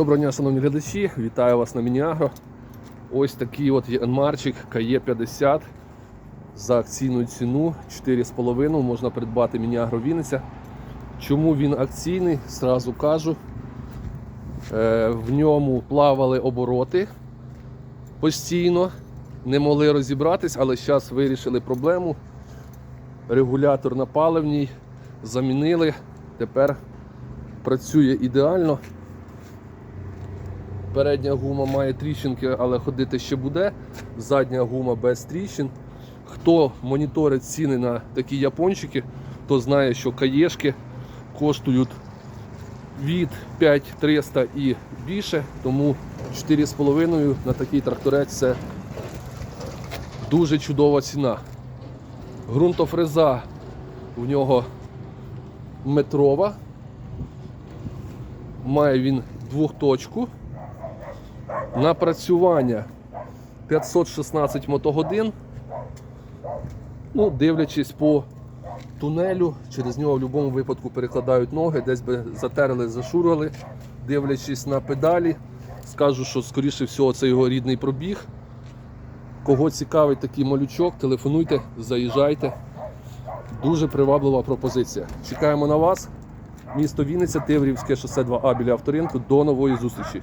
Доброго дня, шановні глядачі, вітаю вас на Мініагро. Ось такий от янмарчик КЕ50 за акційну ціну 4,5 можна придбати Мініагро Вінниця. Чому він акційний? Сразу кажу. Е, В ньому плавали обороти постійно, не могли розібратись, але зараз вирішили проблему. Регулятор на паливній замінили. Тепер працює ідеально. Передня гума має тріщинки, але ходити ще буде. Задня гума без тріщин. Хто моніторить ціни на такі япончики, то знає, що каєшки коштують від 5300 і більше, тому 4,5 на такий тракторець це дуже чудова ціна. Грунтофреза в нього метрова. Має він двохточку. Напрацювання 516 мотогодин. Ну, дивлячись по тунелю, через нього в будь-якому випадку перекладають ноги, десь би затерли, зашурили. Дивлячись на педалі, скажу, що скоріше всього це його рідний пробіг. Кого цікавить такий малючок, телефонуйте, заїжджайте. Дуже приваблива пропозиція. Чекаємо на вас. Місто Вінниця, Тиврівське шосе 2А біля авторинку. До нової зустрічі.